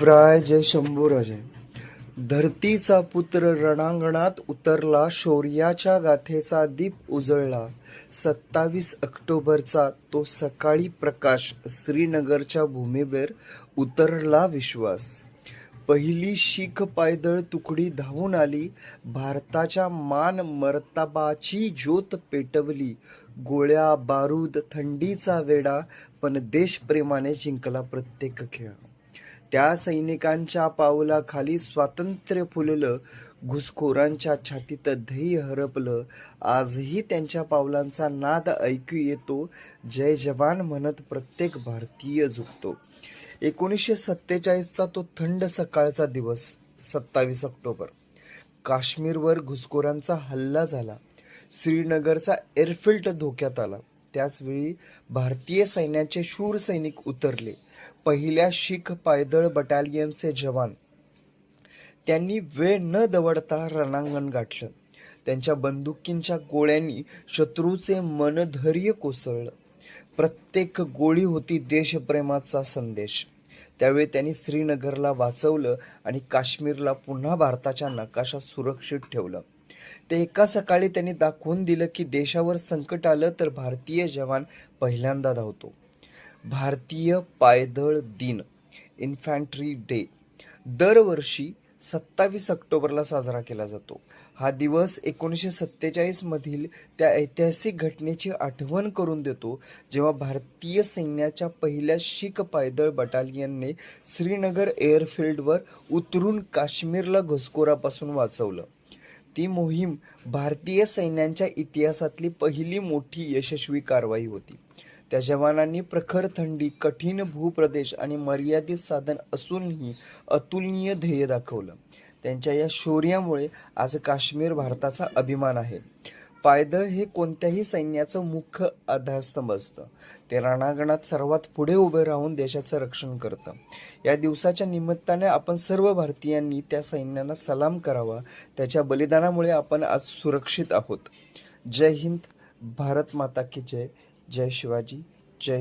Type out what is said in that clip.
शिवराय जय शंभूराजे धरतीचा पुत्र रणांगणात उतरला शौर्याच्या गाथेचा दीप उजळला. सत्तावीस ऑक्टोबरचा तो सकाळी प्रकाश श्रीनगरच्या भूमीवर उतरला विश्वास. पहिली शीख पायदळ तुकडी धावून आली भारताच्या मान मर्ताबाची ज्योत पेटवली. गोळ्या बारूद थंडीचा वेडा पण देशप्रेमाने जिंकला प्रत्येक खेळ. त्या सैनिकांच्या पावलाखाली स्वातंत्र्य फुललं घुसखोरांच्या छातीत धैर्य हरपलं. आजही त्यांच्या पावलांचा नाद ऐकू येतो. जय जवान म्हणत प्रत्येक भारतीय झुकतो. एकोणीसशे सत्तेचाळीसचा तो थंड सकाळचा दिवस सत्तावीस ऑक्टोबर. काश्मीरवर घुसखोरांचा हल्ला झाला. श्रीनगरचा एअरफिल्ट धोक्यात आला. त्याचवेळी भारतीय सैन्याचे शूर सैनिक उतरले. पहिल्या शीख पायदळ बटालियनचे जवान. त्यांनी वेळ न दवडता रणांगण गाठलं. त्यांच्या बंदुकींच्या गोळ्यांनी शत्रूचे मनधैर्य कोसळलं. प्रत्येक गोळी होती देशप्रेमाचा संदेश. त्यावेळी त्यांनी श्रीनगरला वाचवलं आणि काश्मीरला पुन्हा भारताच्या नकाशात सुरक्षित ठेवलं. ते एका सकाळी त्यांनी दाखवून दिलं की देशावर संकट आलं तर भारतीय जवान पहिल्यांदा धावतो. भारतीय पायदळ दिन इन्फॅन्ट्री डे दरवर्षी सत्तावीस ऑक्टोबरला साजरा केला जातो. हा दिवस एकोणीसशे सत्तेचाळीसमधील त्या ऐतिहासिक घटनेची आठवण करून देतो जेव्हा भारतीय सैन्याच्या पहिल्या शीख पायदळ बटालियनने श्रीनगर एअरफील्डवर उतरून काश्मीरला घुसखोरापासून वाचवलं. ती मोहीम भारतीय सैन्यांच्या इतिहासातली पहिली मोठी यशस्वी कारवाई होती. त्या जवानांनी प्रखर थंडी कठीण भूप्रदेश आणि मर्यादित साधन असूनही अतुलनीय ध्येय दाखवलं. त्यांच्या या शौर्यामुळे आज काश्मीर भारताचा अभिमान आहे. पायदळ हे कोणत्याही सैन्याचं मुख्य आधारस्तंभ असतं. ते रणांगणात सर्वात पुढे उभे राहून देशाचं रक्षण करतं. या दिवसाच्या निमित्ताने आपण सर्व भारतीयांनी त्या सैन्यांना सलाम करावा. त्याच्या बलिदानामुळे आपण आज सुरक्षित आहोत. जय हिंद भारत माता की जय. जय शिवाजी जय